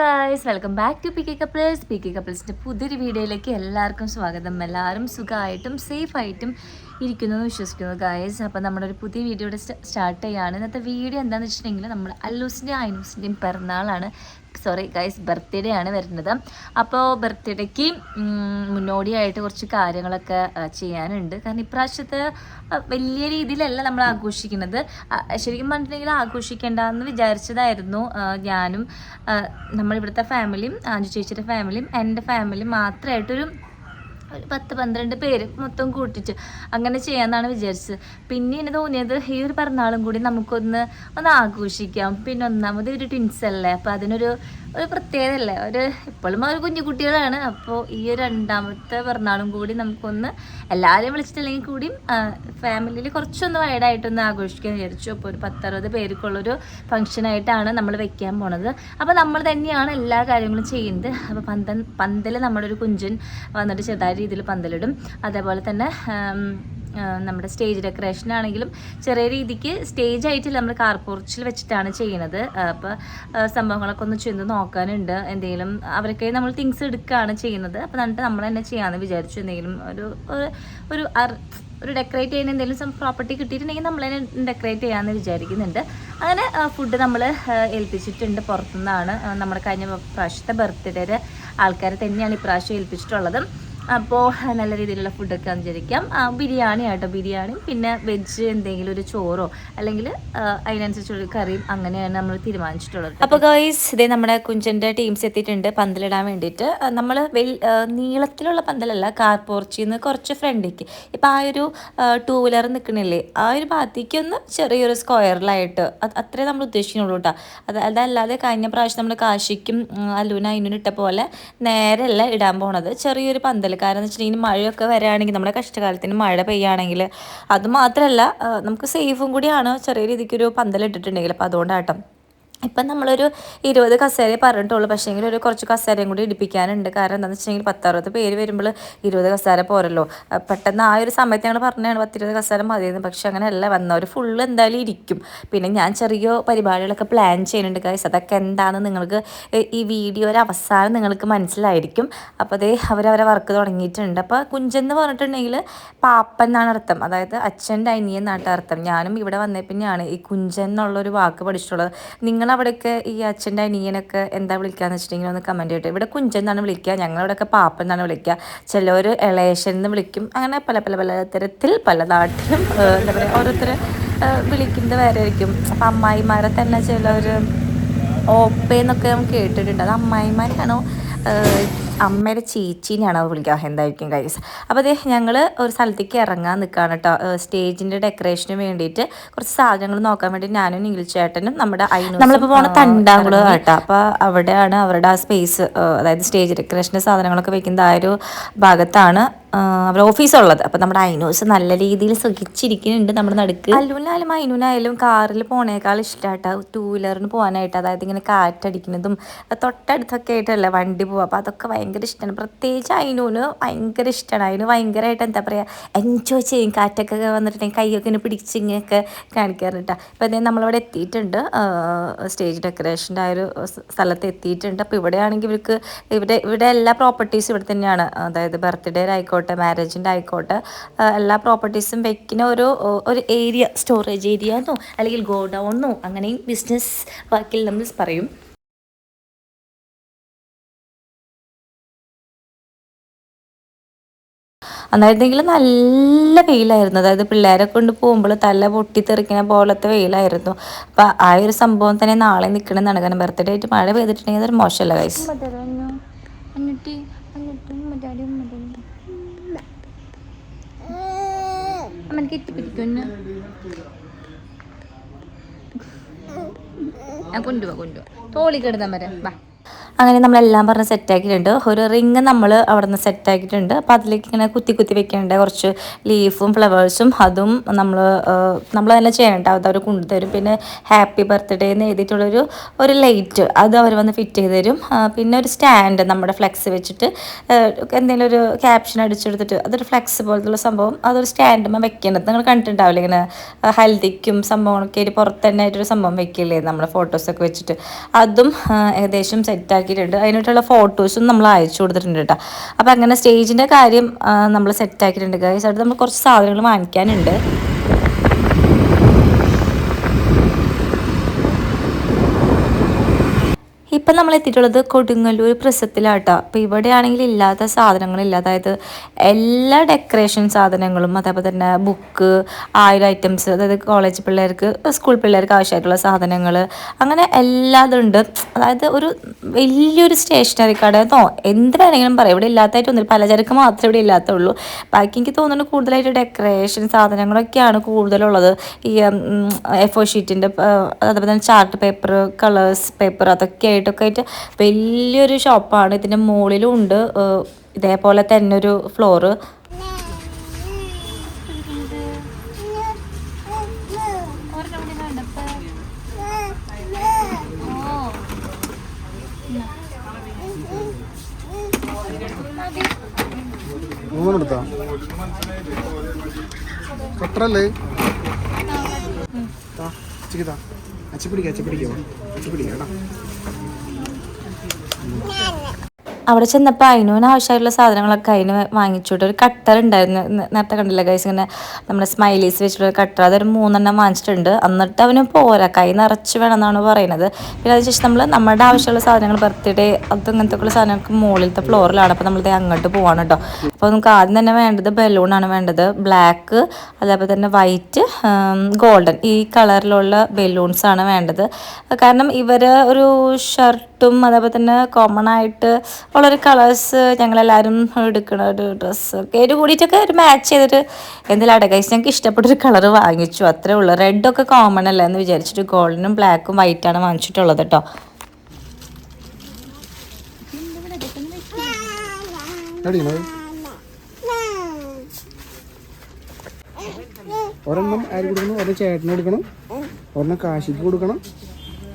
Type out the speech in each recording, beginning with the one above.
Guys welcome back to P K couples P K കപ്പിൾസിന്റെ പുതിയൊരു വീഡിയോയിലേക്ക് എല്ലാവർക്കും സ്വാഗതം. എല്ലാവരും സുഖമായിട്ടും സേഫായിട്ടും ഇരിക്കുന്നു എന്ന് വിശ്വസിക്കുന്നു ഗായ്സ് അപ്പോൾ നമ്മുടെ ഒരു പുതിയ വീഡിയോയുടെ സ്റ്റാർട്ട് ചെയ്യുകയാണ് ഇന്നത്തെ വീഡിയോ എന്താണെന്ന് വെച്ചിട്ടുണ്ടെങ്കിൽ നമ്മൾ അല്ലൂസിന്റെയും അയനൂസിന്റെയും പിറന്നാളാണ്. സോറി ഗൈസ് ബർത്ത്ഡേ ആണ് വരുന്നത്. അപ്പോൾ ബർത്ത്ഡേക്ക് മുന്നോടിയായിട്ട് കുറച്ച് കാര്യങ്ങളൊക്കെ ചെയ്യാനുണ്ട്. കാരണം ഇപ്രാവശ്യത്തെ വലിയ രീതിയിലല്ല നമ്മൾ ആഘോഷിക്കുന്നത്. ശരിക്കും പറഞ്ഞിട്ടുണ്ടെങ്കിൽ ആഘോഷിക്കേണ്ടെന്ന് വിചാരിച്ചതായിരുന്നു ഞാനും നമ്മളിവിടുത്തെ ഫാമിലിയും ആഞ്ചു ചേച്ചിയുടെ ഫാമിലിയും എന്റെ ഫാമിലിയും മാത്രമായിട്ടൊരു ഒരു പത്ത് പന്ത്രണ്ട് പേര് മൊത്തം കൂട്ടിച്ച് അങ്ങനെ ചെയ്യാമെന്നാണ് വിചാരിച്ചത്. പിന്നെ എനിക്ക് തോന്നിയത് ഈ ഒരു പിറന്നാളും കൂടി നമുക്കൊന്ന് ഒന്ന് ആഘോഷിക്കാം. പിന്നെ ഒന്നാമത് ഒരു ട്വിൻസ് അല്ലേ? അപ്പോൾ അതിനൊരു ഒരു പ്രത്യേകത അല്ലേ ഒരു ഇപ്പോഴും ഒരു കുഞ്ഞു കുട്ടികളാണ്. അപ്പോൾ ഈ ഒരു രണ്ടാമത്തെ പിറന്നാളും കൂടി നമുക്കൊന്ന് എല്ലാവരെയും വിളിച്ചിട്ടില്ലെങ്കിൽ കൂടിയും ഫാമിലിയിൽ കുറച്ചൊന്ന് വൈഡായിട്ടൊന്ന് ആഘോഷിക്കാൻ വിചാരിച്ചു. അപ്പോൾ ഒരു പത്തറുപത് പേർക്കുള്ളൊരു ഫംഗ്ഷനായിട്ടാണ് നമ്മൾ വെക്കാൻ പോണത്. അപ്പോൾ നമ്മൾ തന്നെയാണ് എല്ലാ കാര്യങ്ങളും ചെയ്യുന്നത്. അപ്പോൾ പന്തൽ പന്തൽ നമ്മുടെ ഒരു കുഞ്ചൻ വന്നിട്ട് ചെറുതായ രീതിയിൽ പന്തലിടും. അതേപോലെ തന്നെ നമ്മുടെ സ്റ്റേജ് ഡെക്കറേഷൻ ആണെങ്കിലും ചെറിയ രീതിക്ക് സ്റ്റേജ് ആയിട്ട് നമ്മൾ കാർപോർച്ചിൽ വെച്ചിട്ടാണ് ചെയ്യുന്നത്. അപ്പോൾ സംഭവങ്ങളൊക്കെ ഒന്ന് ചെന്ന് നോക്കാനുണ്ട്. എന്തെങ്കിലും അവരൊക്കെ നമ്മൾ തിങ്സ് എടുക്കുകയാണ് ചെയ്യുന്നത്. അപ്പോൾ എന്നിട്ട് നമ്മൾ തന്നെ ചെയ്യാമെന്ന് വിചാരിച്ചു. എന്തെങ്കിലും ഒരു ഒരു- ഒരു ഡെക്കറേറ്റ് ചെയ്യുന്ന എന്തെങ്കിലും പ്രോപ്പർട്ടി കിട്ടിയിട്ടുണ്ടെങ്കിൽ നമ്മൾ തന്നെ ഡെക്കറേറ്റ് ചെയ്യാമെന്ന് വിചാരിക്കുന്നുണ്ട്. അങ്ങനെ ഫുഡ് നമ്മൾ ഏൽപ്പിച്ചിട്ടുണ്ട് പുറത്തുനിന്നാണ്. നമ്മുടെ കഴിഞ്ഞ പ്രാവശ്യത്തെ ബർത്ത്ഡേയുടെ ആൾക്കാരെ തന്നെയാണ് ഇപ്രാവശ്യം ഏൽപ്പിച്ചിട്ടുള്ളത്. അപ്പോൾ നല്ല രീതിയിലുള്ള ഫുഡൊക്കെ വിചാരിക്കാം ബിരിയാണി ആട്ടോ ബിരിയാണി. പിന്നെ വെജ് എന്തെങ്കിലും ഒരു ചോറോ അല്ലെങ്കിൽ അതിനനുസരിച്ചുള്ള കറിയും അങ്ങനെയാണ് നമ്മൾ തീരുമാനിച്ചിട്ടുള്ളത്. അപ്പോൾ ഗൈസ് ഇതേ നമ്മുടെ കുഞ്ചന്റെ ടീംസ് എത്തിയിട്ടുണ്ട്. പന്തലിടാൻ വേണ്ടിയിട്ട്. നമ്മൾ വെൽ നീളത്തിലുള്ള പന്തലല്ല കാർ പോർച്ചിൽ നിന്ന് കുറച്ച് ഫ്രണ്ടിലേക്ക് ഇപ്പം ആ ഒരു ടൂ വീലർ നിൽക്കണില്ലേ ആ ഒരു ഭാഗത്തേക്ക് ഒന്ന് ചെറിയൊരു സ്ക്വയറിലായിട്ട് അത് അത്രേ നമ്മൾ ഉദ്ദേശിക്കുന്നുള്ളൂ കേട്ടോ അത് അതല്ലാതെ കഴിഞ്ഞ പ്രാവശ്യം നമ്മൾ കാശിക്കും അലൂന അതിനും ഇട്ട പോലെ നേരെയല്ല ഇടാൻ പോണത്. ചെറിയൊരു പന്തൽ കാരണം എന്ന് വെച്ചിട്ടുണ്ടെങ്കിൽ മഴയൊക്കെ വരികയാണെങ്കിൽ നമ്മുടെ കഷ്ടകാലത്തിന് മഴ പെയ്യുകയാണെങ്കിൽ അത് മാത്രമല്ല നമുക്ക് സേഫും കൂടിയാണ് ചെറിയ രീതിക്കൊരു പന്തലിട്ടിട്ടുണ്ടെങ്കിൽ. അപ്പോൾ അതുകൊണ്ടാട്ടോ. ഇപ്പം നമ്മളൊരു ഇരുപത് കസേരയെ പറഞ്ഞിട്ടുള്ളൂ. പക്ഷേങ്കിൽ ഒരു കുറച്ച് കസേരയും കൂടി ഇടിപ്പിക്കാനുണ്ട്. കാരണം എന്താണെന്ന് വെച്ചിട്ടുണ്ടെങ്കിൽ പത്തറുപത് പേര് വരുമ്പോൾ ഇരുപത് കസേര പോരല്ലോ. പെട്ടെന്ന് ആ ഒരു സമയത്ത് ഞങ്ങൾ പറഞ്ഞാണ് പത്തിരുപത് കസേര മതിയെന്ന്. പക്ഷെ അങ്ങനെയല്ല. വന്നവർ ഫുള്ള് എന്തായാലും ഇരിക്കും. പിന്നെ ഞാൻ ചെറിയ പരിപാടികളൊക്കെ പ്ലാൻ ചെയ്യുന്നുണ്ട് ഗൈസ് അതൊക്കെ എന്താണെന്ന് നിങ്ങൾക്ക് ഈ- വീഡിയോ അവസാനം നിങ്ങൾക്ക് മനസ്സിലായിരിക്കും. അപ്പോൾ അതേ അവരവരെ വർക്ക് തുടങ്ങിയിട്ടുണ്ട്. അപ്പോൾ കുഞ്ചെന്ന് പറഞ്ഞിട്ടുണ്ടെങ്കിൽ പാപ്പൻ എന്നാണ് അർത്ഥം. അതായത് അച്ഛന്റെ അർത്ഥം. ഞാനും ഇവിടെ വന്നേ പിന്നെയാണ് ഈ കുഞ്ചൻ എന്നുള്ളൊരു വാക്ക് പഠിച്ചിട്ടുള്ളത്. നിങ്ങൾ അവിടെയൊക്കെ ഈ അച്ഛന്റെ അനിയനൊക്കെ എന്താ വിളിക്കുകയെന്ന് വെച്ചിട്ടുണ്ടെങ്കിൽ ഒന്ന് കമന്റ് ചെയ്തിട്ട് ഇവിടെ കുഞ്ചൻ എന്നാണ് വിളിക്കുക ഞങ്ങളവിടെയൊക്കെ പാപ്പൻ എന്നാണ് വിളിക്കുക. ചിലവർ ഇളേഷൻ എന്ന് വിളിക്കും. അങ്ങനെ പല പല പല തരത്തിൽ പല നാട്ടിലും എന്താ പറയുക ഓരോരുത്തർ വിളിക്കുന്നത് വേറെ ആയിരിക്കും അപ്പം അമ്മായിമാരെ തന്നെ ചിലവർ ഓപ്പേന്നൊക്കെ നമുക്ക് കേട്ടിട്ടുണ്ട്. അത് അമ്മായിമാരാണോ? അമ്മയുടെ ചേച്ചീനെയാണ് അവൾ വിളിക്കുക എന്തായിരിക്കും കൈസ് അപ്പോൾ അതെ ഞങ്ങൾ ഒരു സ്ഥലത്തേക്ക് ഇറങ്ങാൻ നിൽക്കുകയാണ് കേട്ടോ സ്റ്റേജിന്റെ ഡെക്കറേഷന് വേണ്ടിയിട്ട് കുറച്ച് സാധനങ്ങൾ നോക്കാൻ വേണ്ടി ഞാനും നീൽ ചേട്ടനും നമ്മുടെ നമ്മളിപ്പോൾ പോണ തണ്ടാങ്കുളം കേട്ടോ. അപ്പോൾ അവിടെയാണ് അവരുടെ ആ സ്പേസ് അതായത് സ്റ്റേജ് ഡെക്കറേഷന്റെ സാധനങ്ങളൊക്കെ വെക്കുന്ന ആ ഒരു ഭാഗത്താണ് അവരുടെ ഓഫീസുള്ളത്. അപ്പോൾ നമ്മുടെ അയിനൂസ് നല്ല രീതിയിൽ സുഖിച്ചിരിക്കുന്നുണ്ട് നമ്മുടെ നടുക്ക്. അല്ലൂനായാലും അയിനൂനായാലും കാറിൽ പോണേക്കാൾ ഇഷ്ടമായിട്ട് ടൂ വീലറിന് പോകാനായിട്ട് അതായത് ഇങ്ങനെ കാറ്റടിക്കുന്നതും തൊട്ടടുത്തൊക്കെ ആയിട്ടല്ലേ വണ്ടി പോവുക അപ്പോൾ അതൊക്കെ ഭയങ്കര ഇഷ്ടമാണ് പ്രത്യേകിച്ച് അയിനൂന് ഭയങ്കര ഇഷ്ടമാണ് അതിന് ഭയങ്കരമായിട്ട് എന്താ പറയുക എൻജോയ് ചെയ്യും. കാറ്റൊക്കെ വന്നിട്ടുണ്ടെങ്കിൽ കൈയൊക്കെ ഇങ്ങനെ പിടിച്ച് ഇങ്ങനെയൊക്കെ കാണിക്കാറുണ്ട് അപ്പോൾ അതേ നമ്മളിവിടെ എത്തിയിട്ടുണ്ട്. സ്റ്റേജ് ഡെക്കറേഷന്റെ ആ ഒരു സ്ഥലത്ത് എത്തിയിട്ടുണ്ട്. അപ്പോൾ ഇവിടെയാണെങ്കിൽ ഇവർക്ക് ഇവിടെ ഇവിടെ എല്ലാ പ്രോപ്പർട്ടീസും ഇവിടെ തന്നെയാണ്. അതായത് ബർത്ത്ഡേ ആയിക്കോട്ടെ മാരേജിന്റെ ആയിക്കോട്ടെ എല്ലാ പ്രോപ്പർട്ടീസും വെക്കുന്ന ഒരു ഒരു ഏരിയ സ്റ്റോറേജ് ഏരിയ എന്നോ അല്ലെങ്കിൽ ഗോഡൗണെന്നോ അങ്ങനെയും ബിസിനസ് വർക്കിൽ നമ്മൾ പറയും. അന്നായിരുന്നെങ്കിൽ നല്ല വെയിലായിരുന്നു. അതായത് പിള്ളേരെ കൊണ്ട് പോകുമ്പോൾ തല പൊട്ടിത്തെറിക്കുന്ന പോലത്തെ വെയിലായിരുന്നു. അപ്പം ആ ഒരു സംഭവം തന്നെ നാളെ നിൽക്കണമെന്നാണ് കാരണം ബർത്ത്ഡേ ആയിട്ട് മഴ പെയ്തിട്ടുണ്ടെങ്കിൽ അതൊരു മോശമല്ല കൈസ് കൊണ്ടുപോവാ കൊണ്ടുപോവാ. തോളി കിടന്ന വരെ. വാ. അങ്ങനെ നമ്മളെല്ലാം പറഞ്ഞ് സെറ്റാക്കിയിട്ടുണ്ട്. ഒരു റിങ് നമ്മൾ അവിടെ നിന്ന് സെറ്റാക്കിയിട്ടുണ്ട്. അപ്പോൾ അതിലേക്ക് ഇങ്ങനെ കുത്തി കുത്തി വെക്കേണ്ട. കുറച്ച് ലീഫും ഫ്ലവേഴ്സും അതും നമ്മൾ നമ്മൾ തന്നെ ചെയ്യേണ്ട. അത് അവർ കൊണ്ടുതരും പിന്നെ ഹാപ്പി ബർത്ത്ഡേ എന്ന് എഴുതിയിട്ടുള്ളൊരു ഒരു ലൈറ്റ് അത് അവർ വന്ന് ഫിറ്റ് ചെയ്ത് തരും. പിന്നെ ഒരു സ്റ്റാൻഡ് നമ്മുടെ ഫ്ലെക്സ് വെച്ചിട്ട് എന്തെങ്കിലും ഒരു ക്യാപ്ഷൻ അടിച്ചെടുത്തിട്ട് അതൊരു ഫ്ലെക്സ് പോലത്തുള്ള സംഭവം അതൊരു സ്റ്റാൻഡുമ്പോൾ വെക്കേണ്ടത്. നിങ്ങൾ കണ്ടിട്ടുണ്ടാവില്ല ഇങ്ങനെ ഹൽദിക്കും സംഭവങ്ങളൊക്കെ ഒരു പുറത്ത് തന്നെ ആയിട്ടൊരു സംഭവം വെക്കില്ലേ? നമ്മുടെ ഫോട്ടോസൊക്കെ വെച്ചിട്ട്. അതും ഏകദേശം സെറ്റാക്കി ആക്കിയിട്ടുണ്ട് അതിനായിട്ടുള്ള ഫോട്ടോസും നമ്മൾ അയച്ചു കൊടുത്തിട്ടുണ്ട് കേട്ടോ. അപ്പോൾ അങ്ങനെ സ്റ്റേജിന്റെ കാര്യം നമ്മൾ സെറ്റ് ആക്കിയിട്ടുണ്ട് ഗൈസ് അടുത്ത് നമ്മൾ കുറച്ച് സാധനങ്ങൾ വാങ്ങിക്കാനുണ്ട്. ഇപ്പം നമ്മൾ എത്തിയിട്ടുള്ളത് കൊടുങ്ങല്ലൂർ പ്രസത്തിലാട്ടോ അപ്പോൾ ഇവിടെയാണെങ്കിൽ ഇല്ലാത്ത സാധനങ്ങളില്ല. അതായത് എല്ലാ ഡെക്കറേഷൻ സാധനങ്ങളും അതേപോലെ തന്നെ ബുക്ക് ആയിരം ഐറ്റംസ് അതായത് കോളേജ് പിള്ളേർക്ക് സ്കൂൾ പിള്ളേർക്ക് ആവശ്യമായിട്ടുള്ള സാധനങ്ങൾ അങ്ങനെ എല്ലാതും ഉണ്ട് അതായത് ഒരു വലിയൊരു സ്റ്റേഷനറി കടയെന്നോ വേണമെങ്കിലും പറയാം. ഇവിടെ ഇല്ലാത്തതായിട്ട് ഒന്നും പലചരക്ക് മാത്രമേ ഇവിടെ ഇല്ലാത്തുള്ളൂ. ബാക്കി എനിക്ക് തോന്നുന്നു കൂടുതലായിട്ട് ഡെക്കറേഷൻ സാധനങ്ങളൊക്കെയാണ് കൂടുതലുള്ളത്. ഈ എഫോ ഷീറ്റിന്റെ അതേപോലെ തന്നെ ചാർട്ട് പേപ്പർ കളേഴ്സ് പേപ്പർ അതൊക്കെ ആയിട്ടൊക്കെ ആയിട്ട് വലിയൊരു ഷോപ്പാണ്. ഇതിന്റെ മുകളിലും ഉണ്ട്. ഇതേപോലെ തന്നെ ഒരു ഫ്ലോറ്. മൂന്നെടുത്താ കട്ടറല്ലേ അച്ചപ്പിടിക്കാം അച്ചപ്പിടിക്കാം അച്ചി പിടിക്കോ അച്ചി പിടിക്കാം കേട്ടോ. അവിടെ ചെന്നപ്പോൾ അതിനോന് ആവശ്യമായിട്ടുള്ള സാധനങ്ങളൊക്കെ അതിന് വാങ്ങിച്ചിട്ട് ഒരു കട്ടർ ഉണ്ടായിരുന്നു. നേരത്തെ കണ്ടില്ല ഗൈസ് ഇങ്ങനെ നമ്മുടെ സ്മൈലീസ് വെച്ചിട്ടുള്ള കട്ടർ അതൊരു മൂന്നെണ്ണം വാങ്ങിച്ചിട്ടുണ്ട്. എന്നിട്ട് അവന് പോരാ. കൈ നിറച്ച് വേണം എന്നാണ് പറയുന്നത് പിന്നെ അതിനുശേഷം നമ്മൾ നമ്മുടെ ആവശ്യമുള്ള സാധനങ്ങൾ ബർത്ത്ഡേ അത് അങ്ങനത്തെ ഉള്ള സാധനങ്ങൾക്ക് മുകളിലത്തെ ഫ്ലോറിലാണ് അപ്പോൾ നമ്മളത് അങ്ങോട്ട് പോവാണ് കേട്ടോ അപ്പോൾ നമുക്ക് ആദ്യം തന്നെ വേണ്ടത് ബലൂണാണ് വേണ്ടത്. ബ്ലാക്ക് അതേപോലെ തന്നെ വൈറ്റ് ഗോൾഡൻ ഈ കളറിലുള്ള ബലൂൺസാണ് വേണ്ടത്. കാരണം ഇവർ ഒരു ഷർട്ടും അതേപോലെ തന്നെ കോമൺ ആയിട്ട് ഉള്ളൊരു കളേഴ്സ് ഞങ്ങളെല്ലാവരും എടുക്കണ ഒരു ഡ്രസ്സ് ഒക്കെ ഒരു കൂടിയിട്ടൊക്കെ ഒരു മാച്ച് ചെയ്തിട്ട് എന്തെങ്കിലും അടക്കൈസ് ഞങ്ങൾക്ക് ഇഷ്ടപ്പെട്ടൊരു കളർ വാങ്ങിച്ചു. അത്രേ ഉള്ളൂ. റെഡൊക്കെ കോമൺ അല്ല എന്ന് വിചാരിച്ചിട്ട് ഗോൾഡനും ബ്ലാക്കും വൈറ്റാണ് വാങ്ങിച്ചിട്ടുള്ളത് കേട്ടോ ഒരെണ്ണം ആര് കൊടുക്കണം? ഒരെണ്ണം ചേട്ടന് കൊടുക്കണം. ഒരെണ്ണം കാശിക്ക് കൊടുക്കണം.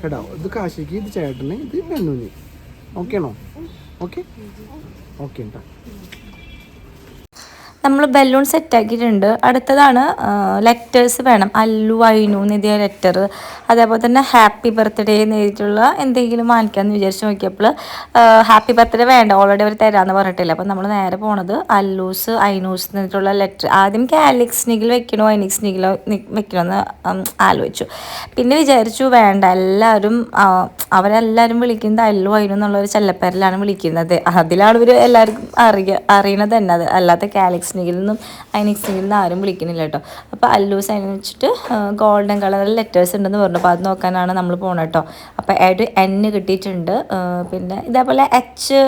കേട്ടോ ഇത് കാശിക്ക് ഇത് ചേട്ടന് ഇത് പെണ്ണുന് ഓക്കെ ആണോ? ഓക്കെ ഓക്കെ കേട്ടോ നമ്മൾ ബലൂൺ സെറ്റ് ആക്കിയിട്ടുണ്ട് അടുത്തതാണ് ലെറ്റേഴ്സ് വേണം. അല്ലു അയിനു എന്ന് എഴുതിയ ലെറ്റർ അതേപോലെ തന്നെ ഹാപ്പി ബർത്ത്ഡേ എന്ന് എഴുതിയിട്ടുള്ള എന്തെങ്കിലും വാങ്ങിക്കാമെന്ന് വിചാരിച്ച് നോക്കിയപ്പോൾ ഹാപ്പി ബർത്ത്ഡേ വേണ്ട. ഓൾറെഡി അവർ തരാമെന്ന് പറഞ്ഞിട്ടില്ല. അപ്പം നമ്മൾ നേരെ പോണത് അല്ലൂസ് അയിനൂസ് എന്നിട്ടുള്ള ലെറ്റർ ആദ്യം കാലിക്സ് നിഗിൽ വെക്കണോ ഐനിക്സ് നിഗിലോ വെക്കണോ എന്ന് ആലോചിച്ചു. പിന്നെ വിചാരിച്ചു വേണ്ട. എല്ലാവരും അവരെല്ലാവരും വിളിക്കുന്നത് അല്ലു അയിനു എന്നുള്ള ഒരു ചെല്ലപ്പേരിലാണ് വിളിക്കുന്നത്. അതിലാണ് ഇവർ എല്ലാവർക്കും അറിയ അറിയണത് തന്നെ. അത് അല്ലാത്ത കാലിക്സ് നിഗിൽ നിന്നും ഐനിക്സ് നിഗിൽ നിന്നും ആരും വിളിക്കുന്നില്ല കേട്ടോ. അപ്പോൾ അല്ലൂസ് സൈൻ വെച്ചിട്ട് ഗോൾഡൻ കളറിൽ ലെറ്റേഴ്സ് ഉണ്ടെന്ന് പറഞ്ഞു. അപ്പോൾ അത് നോക്കാനാണ് നമ്മൾ പോകുന്നത് കേട്ടോ. അപ്പോൾ ഏഡ് എൻ കിട്ടിയിട്ടുണ്ട്. പിന്നെ ഇതേപോലെ എച്ച്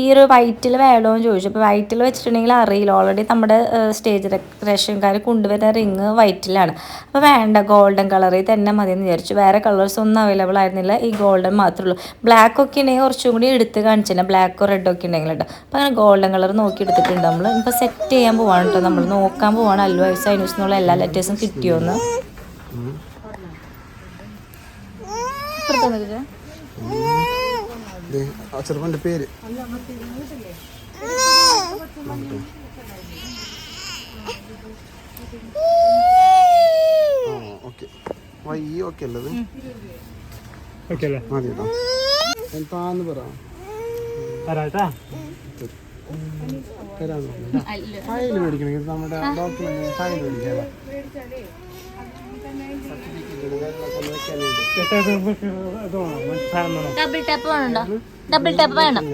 ഈ ഒരു വൈറ്റിൽ വേണോ എന്ന് ചോദിച്ചു. അപ്പോൾ വൈറ്റിൽ വെച്ചിട്ടുണ്ടെങ്കിൽ അറിയില്ല. ഓൾറെഡി നമ്മുടെ സ്റ്റേജ് ഡെക്കറേഷൻകാർ കൊണ്ടുവരുന്ന റിങ് വൈറ്റിലാണ് അപ്പോൾ വേണ്ട ഗോൾഡൻ കളറിൽ തന്നെ മതി എന്ന് വിചാരിച്ചു. വേറെ കളേഴ്സ് ഒന്നും അവൈലബിൾ ആയിരുന്നില്ല. ഈ ഗോൾഡൻ മാത്രമേ ഉള്ളൂ. ബ്ലാക്ക് ഒക്കെ ഉണ്ടെങ്കിൽ കുറച്ചും കൂടി എടുത്ത് കാണിച്ചില്ല ബ്ലാക്കോ റെഡോ ഒക്കെ ഉണ്ടെങ്കിൽ കേട്ടോ. അപ്പോൾ അങ്ങനെ ഗോൾഡൻ കളർ നോക്കി എടുത്തിട്ടുണ്ട് നമ്മൾ ഇപ്പോൾ സെറ്റ് ചെയ്യാൻ പോവാണ് കേട്ടോ നമ്മൾ നോക്കാൻ പോവാണ്. അല്ലു ഐനൂസ് എന്നുള്ള എല്ലാ ലെറ്റേഴ്സും കിട്ടിയോന്ന്. എന്ന് പേര്. ആ ഓക്കെ. വൈ ഓക്കെ അല്ലത് മതി കേട്ടോ എന്താന്ന് പറ. തരാന്ന് ഫയൽ മേടിക്കണം ഇത് നമ്മുടെ ഡോക്യുമെന്റ് ഫയൽ മേടിക്കാം ഡബിൾ ടാപ്പ് വേണോ ഡബിൾ ടാപ്പ് വേണം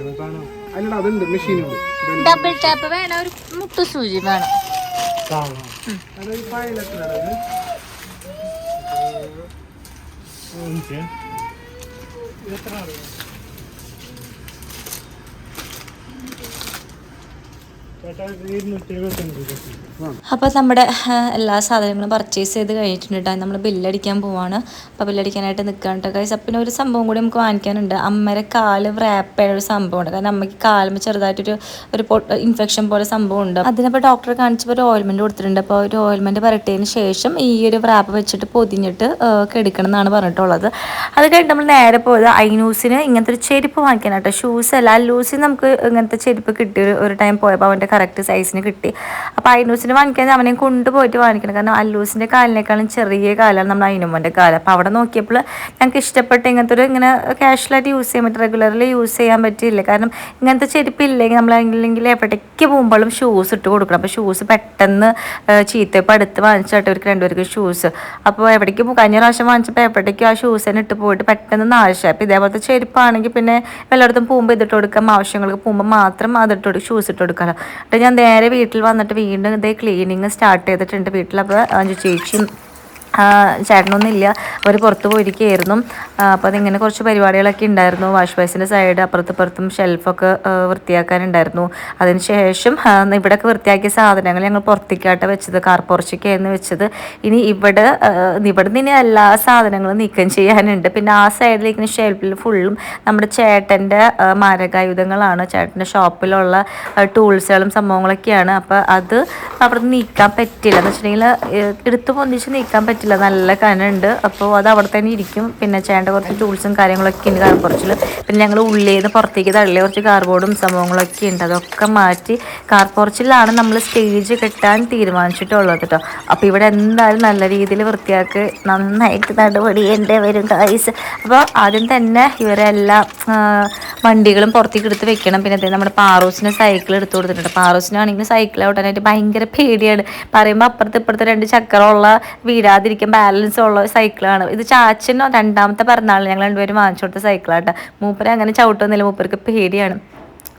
അല്ലടാ അതുണ്ട് മെഷീനുണ്ട് ഡബിൾ ടാപ്പ് വേണം ഒരു മുട്ടു സൂചി വേണം ഫയൽ എത്ര അപ്പോൾ നമ്മുടെ എല്ലാ സാധനങ്ങളും പർച്ചേസ് ചെയ്ത് കഴിഞ്ഞിട്ടുണ്ട് നമ്മൾ ബില്ലടിക്കാൻ പോവാണ്. അപ്പോൾ ബില്ലടിക്കാനായിട്ട് നിൽക്കുകയാണ് കേട്ടോ. കൈസ് അപ്പം പിന്നെ ഒരു സംഭവം കൂടി നമുക്ക് വാങ്ങിക്കാനുണ്ട്. അമ്മയുടെ കാൽ റാപ്പ് ആയ ഒരു സംഭവമുണ്ട്. കാരണം അമ്മയ്ക്ക് കാലിന് ചെറുതായിട്ടൊരു ഒരു ഇൻഫെക്ഷൻ പോലെ സംഭവം ഉണ്ട് അതിനപ്പോൾ ഡോക്ടറെ കാണിച്ചപ്പോൾ ഒരു ഓയിൽമെന്റ് കൊടുത്തിട്ടുണ്ട്. അപ്പോൾ ഒരു ഓയിൽമെന്റ് പുരട്ടിയതിന് ശേഷം ഈ ഒരു റാപ്പ് വെച്ചിട്ട് പൊതിഞ്ഞിട്ട് കെടുക്കണം എന്നാണ് പറഞ്ഞിട്ടുള്ളത്. അത് കഴിഞ്ഞ് നമ്മൾ നേരെ പോയത് ഐനൂസിന്. ഇങ്ങനത്തെ ഒരു ചെരുപ്പ് വാങ്ങിക്കാനായിട്ട് ഷൂസ് അല്ല ലൂസിന് നമുക്ക് ഇങ്ങനത്തെ ചെരുപ്പ് കിട്ടിയ ഒരു ടൈം പോയപ്പോൾ അവന്റെ കറക്റ്റ് സൈസിന് കിട്ടി. അപ്പോൾ അയിനൂസിന് വാങ്ങിക്കാൻ അവനെ കൊണ്ടുപോയിട്ട് വാങ്ങിക്കണം. കാരണം അല്ലൂസിന്റെ കാലിനേക്കാളും ചെറിയ കാലാണ് നമ്മൾ അയിനുമോന്റെ കാലം. അപ്പോൾ അവിടെ നോക്കിയപ്പോൾ ഞങ്ങൾക്ക് ഇഷ്ടപ്പെട്ട ഇങ്ങനത്തെ ഒരു ഇങ്ങനെ ക്യാഷ്വലായിട്ട് യൂസ് ചെയ്യാൻ പറ്റും റെഗുലർലി യൂസ് ചെയ്യാൻ പറ്റില്ല കാരണം ഇങ്ങനത്തെ ചെരുപ്പില്ലെങ്കിൽ നമ്മളെങ്കിൽ എവിടേക്ക് പോകുമ്പോഴും ഷൂസ് ഇട്ട് കൊടുക്കണം. അപ്പോൾ ഷൂസ് പെട്ടെന്ന് ചീത്തപ്പോൾ അടുത്ത് വാങ്ങിച്ചിട്ട് അവർക്ക് രണ്ടുപേർക്ക് ഷൂസ് അപ്പോൾ എവിടേക്ക് പോകും? കഴിഞ്ഞ പ്രാവശ്യം വാങ്ങിച്ചപ്പോൾ എവിടേക്കും ആ ഷൂസ് തന്നെ ഇട്ട് പോയിട്ട് പെട്ടെന്ന് നാശം അപ്പോൾ ഇതേപോലത്തെ ചെരുപ്പാണെങ്കിൽ പിന്നെ എല്ലായിടത്തും പോകുമ്പോൾ ഇതിട്ട് കൊടുക്കാം ആവശ്യങ്ങൾക്ക് പോകുമ്പോൾ മാത്രം അതിട്ട് കൊടുക്കും ഷൂസ് ഇട്ട് കൊടുക്കാമല്ലോ എന്നിട്ട് ഞാൻ നേരെ വീട്ടിൽ വന്നിട്ട് വീണ്ടും ഇതേ ക്ലീനിങ് സ്റ്റാർട്ട് ചെയ്തിട്ടുണ്ട്. വീട്ടിൽ അപ്പോൾ ചേച്ചിയും ചേട്ടനൊന്നുമില്ല. അവർ പുറത്ത് പോയിരിക്കുകയായിരുന്നു. അപ്പോൾ അതിങ്ങനെ കുറച്ച് പരിപാടികളൊക്കെ ഉണ്ടായിരുന്നു. വാഷ് ബേസിന്റെ സൈഡ് അപ്പുറത്തും ഇപ്പുറത്തും ഷെൽഫൊക്കെ വൃത്തിയാക്കാനുണ്ടായിരുന്നു. അതിന് ശേഷം ആ, ഇവിടെയൊക്കെ വൃത്തിയാക്കിയ സാധനങ്ങൾ ഞങ്ങൾ പുറത്തേക്കാട്ട് വെച്ചത് കാർ പോർച്ചയ്ക്കായിരുന്നു വെച്ചത്. ഇനി ഇവിടെ ഇവിടെ നിന്ന് എല്ലാ സാധനങ്ങളും നീക്കം ചെയ്യാനുണ്ട്. പിന്നെ ആ സൈഡിലേക്ക് ഷെൽഫിൽ ഫുള്ളും നമ്മുടെ ചേട്ടന്റെ മാരകായുധങ്ങളാണ്. ചേട്ടന്റെ ഷോപ്പിലുള്ള ടൂൾസുകളും സംഭവങ്ങളൊക്കെയാണ്. അപ്പോൾ അത് അവിടെ നീക്കാൻ പറ്റില്ല. എന്ന് വെച്ചിട്ടുണ്ടെങ്കിൽ എടുത്തു പൊന്തിച്ച് നീക്കാൻ പറ്റില്ല. നല്ല കനുണ്ട്. അപ്പോൾ അത് അവിടെ തന്നെ ഇരിക്കും. പിന്നെ ചേണ്ട കുറച്ച് ടൂൾസും കാര്യങ്ങളൊക്കെ ഉണ്ട് കാർ കുറച്ചിൽ പിന്നെ ഞങ്ങൾ ഉള്ളിൽ നിന്ന് പുറത്തേക്ക് തള്ളിയ കുറച്ച് കാർബോർഡും സംഭവങ്ങളൊക്കെ ഉണ്ട്. അതൊക്കെ മാറ്റി കാർ പോർച്ചിലാണ് നമ്മൾ സ്റ്റേജ് കെട്ടാൻ തീരുമാനിച്ചിട്ടുള്ളത് കേട്ടോ. അപ്പോൾ ഇവിടെ എന്തായാലും നല്ല രീതിയിൽ വൃത്തിയാക്കി നന്നായിട്ട് നടപടി എന്റെ വരും കായ്സ് അപ്പോൾ ആദ്യം തന്നെ ഇവരെല്ലാം വണ്ടികളും പുറത്തേക്ക് എടുത്ത് വെക്കണം. പിന്നെ നമ്മുടെ പാറൂസിന് സൈക്കിൾ എടുത്ത് കൊടുത്തിട്ടുണ്ട്. പാറൂസിനാണെങ്കിൽ സൈക്കിൾ ഓട്ടാനായിട്ട് ഭയങ്കര പേടിയാണ്. പറയുമ്പോൾ അപ്പുറത്ത് ഇപ്പുറത്ത് രണ്ട് ചക്രമുള്ള വീഴാതിരിക്കാൻ ബാലൻസ് ഉള്ള സൈക്കിളാണ് ഇത് ചാച്ചനോ രണ്ടാമത്തെ പിറന്നാളിന് ഞങ്ങൾ രണ്ടുപേരും വാങ്ങിച്ചു കൊടുത്ത സൈക്കിളാട്ടോ മൂപ്പര് അങ്ങനെ ചവിട്ടൊന്നുമില്ല മൂപ്പർക്ക് പേടിയാണ്.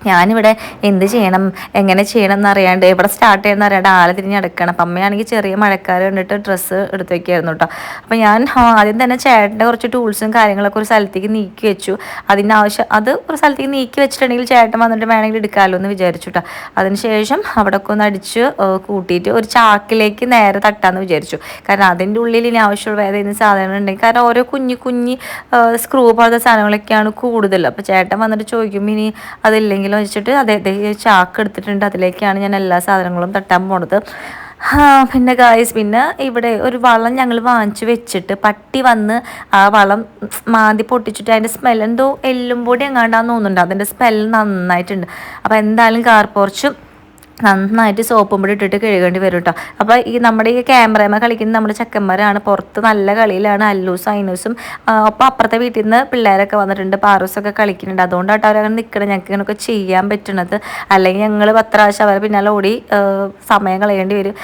ഞാനിവിടെ എന്ത് ചെയ്യണം എങ്ങനെ ചെയ്യണം എന്നറിയാണ്ട് എവിടെ സ്റ്റാർട്ട് ചെയ്യണം അറിയാണ്ട് ആളെ തിരിഞ്ഞ് നടക്കണം. അപ്പം അമ്മയാണെങ്കിൽ ചെറിയ മഴക്കാലം കണ്ടിട്ട് ഡ്രസ്സ് എടുത്ത് വെക്കായിരുന്നു കേട്ടോ അപ്പം ഞാൻ ആദ്യം തന്നെ ചേട്ടന്റെ കുറച്ച് ടൂൾസും കാര്യങ്ങളൊക്കെ ഒരു സ്ഥലത്തേക്ക് നീക്കി വെച്ചു. അതിന്റെ ആവശ്യം അത് ഒരു സ്ഥലത്തേക്ക് നീക്കി വെച്ചിട്ടുണ്ടെങ്കിൽ ചേട്ടൻ വന്നിട്ട് വേണമെങ്കിൽ എടുക്കാമല്ലോ എന്ന് വിചാരിച്ചു കേട്ടോ അതിനുശേഷം അവിടെ ഒക്കെ ഒന്ന് അടിച്ച് കൂട്ടിയിട്ട് ഒരു ചാക്കിലേക്ക് നേരെ തട്ടാന്ന് വിചാരിച്ചു. കാരണം അതിന്റെ ഉള്ളിൽ ഇനി ആവശ്യമുള്ള വേറെ ഏതെങ്കിലും സാധനങ്ങൾ ഉണ്ടെങ്കിൽ കാരണം ഓരോ കുഞ്ഞു കുഞ്ഞു സ്ക്രൂ പോലത്തെ സാധനങ്ങളൊക്കെയാണ് കൂടുതൽ. അപ്പോൾ ചേട്ടൻ വന്നിട്ട് ചോദിക്കുമ്പോൾ ഇനി അതില്ലെങ്കിലും വെച്ചിട്ട് അതേ ചാക്ക് എടുത്തിട്ടുണ്ട്. അതിലേക്കാണ് ഞാൻ എല്ലാ സാധനങ്ങളും തട്ടാൻ പോണത്. പിന്നെ ഗായ്സ് പിന്നെ ഇവിടെ ഒരു വളം ഞങ്ങൾ വാങ്ങിച്ചു വെച്ചിട്ട് പട്ടി വന്ന് ആ വളം മാന്തി പൊട്ടിച്ചിട്ട് അതിന്റെ സ്മെൽ എന്തോ എല്ലും പൊടി എങ്ങാണ്ടാന്ന് തോന്നുന്നുണ്ട്. അതിന്റെ സ്മെൽ നന്നായിട്ടുണ്ട്. അപ്പോൾ എന്തായാലും കാർ പോർച്ചും നന്നായിട്ട് സോപ്പും പൊടി ഇട്ടിട്ട് കഴുകേണ്ടി വരും കേട്ടോ അപ്പോൾ ഈ നമ്മുടെ ഈ ക്യാമറമ കളിക്കുന്ന നമ്മുടെ ചക്കന്മാരാണ് പുറത്ത് നല്ല കളിയിലാണ് അല്ലൂസും അയിനൂസും. അപ്പോൾ അപ്പുറത്തെ വീട്ടിൽ നിന്ന് പിള്ളേരൊക്കെ വന്നിട്ടുണ്ട്. പാറൂസൊക്കെ കളിക്കുന്നുണ്ട്. അതുകൊണ്ടാട്ടോ അവരങ്ങനെ നിൽക്കണം ഞങ്ങൾക്ക് ഇങ്ങനെയൊക്കെ ചെയ്യാൻ പറ്റണത്. അല്ലെങ്കിൽ ഞങ്ങൾ പത്ത് പ്രാവശ്യം അവരെ പിന്നാലെ ഓടി സമയം കളയേണ്ടി വരും.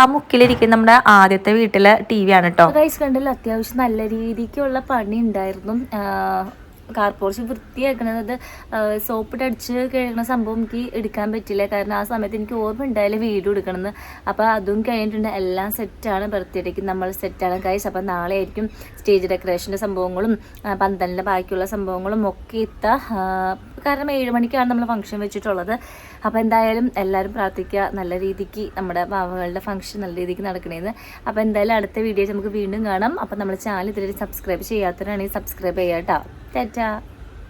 ആ മുക്കിലിരിക്കുന്ന നമ്മുടെ ആദ്യത്തെ വീട്ടിലെ ടി വി ആണ് കേട്ടോ കണ്ടില്ല? അത്യാവശ്യം നല്ല രീതിക്കുള്ള പണി ഉണ്ടായിരുന്നു. കാർ പോർച്ച് വൃത്തിയാക്കണത് സോപ്പിട്ട് അടിച്ച് കഴിക്കുന്ന സംഭവം എനിക്ക് എടുക്കാൻ പറ്റില്ല. കാരണം ആ സമയത്ത് എനിക്ക് ഓർമ്മ ഉണ്ടായാലും വീഡിയോ എടുക്കണമെന്ന് അപ്പോൾ അതും കഴിഞ്ഞിട്ടുണ്ട്. എല്ലാം സെറ്റാണ് ബർത്ത്ഡേക്ക് നമ്മൾ സെറ്റാണ് കഴിച്ചത് അപ്പോൾ നാളെ ആയിരിക്കും സ്റ്റേജ് ഡെക്കറേഷന്റെ സംഭവങ്ങളും പന്തലിന്റെ ബാക്കിയുള്ള സംഭവങ്ങളും ഒക്കെ എത്ത. കാരണം ഏഴ് മണിക്കാണ് നമ്മൾ ഫംഗ്ഷൻ വെച്ചിട്ടുള്ളത്. അപ്പോൾ എന്തായാലും എല്ലാവരും പ്രാർത്ഥിക്കുക. നല്ല രീതിക്ക് നമ്മുടെ പാവകളുടെ ഫംഗ്ഷൻ നല്ല രീതിക്ക് നടക്കണേന്ന്. അപ്പോൾ എന്തായാലും അടുത്ത വീഡിയോസ് നമുക്ക് വീണ്ടും കാണാം. അപ്പോൾ നമ്മുടെ ചാനൽ ഇതുവരെ സബ്സ്ക്രൈബ് ചെയ്യാത്തവരാണെങ്കിൽ സബ്സ്ക്രൈബ് ചെയ്യാം കേട്ടോ. ടാറ്റാ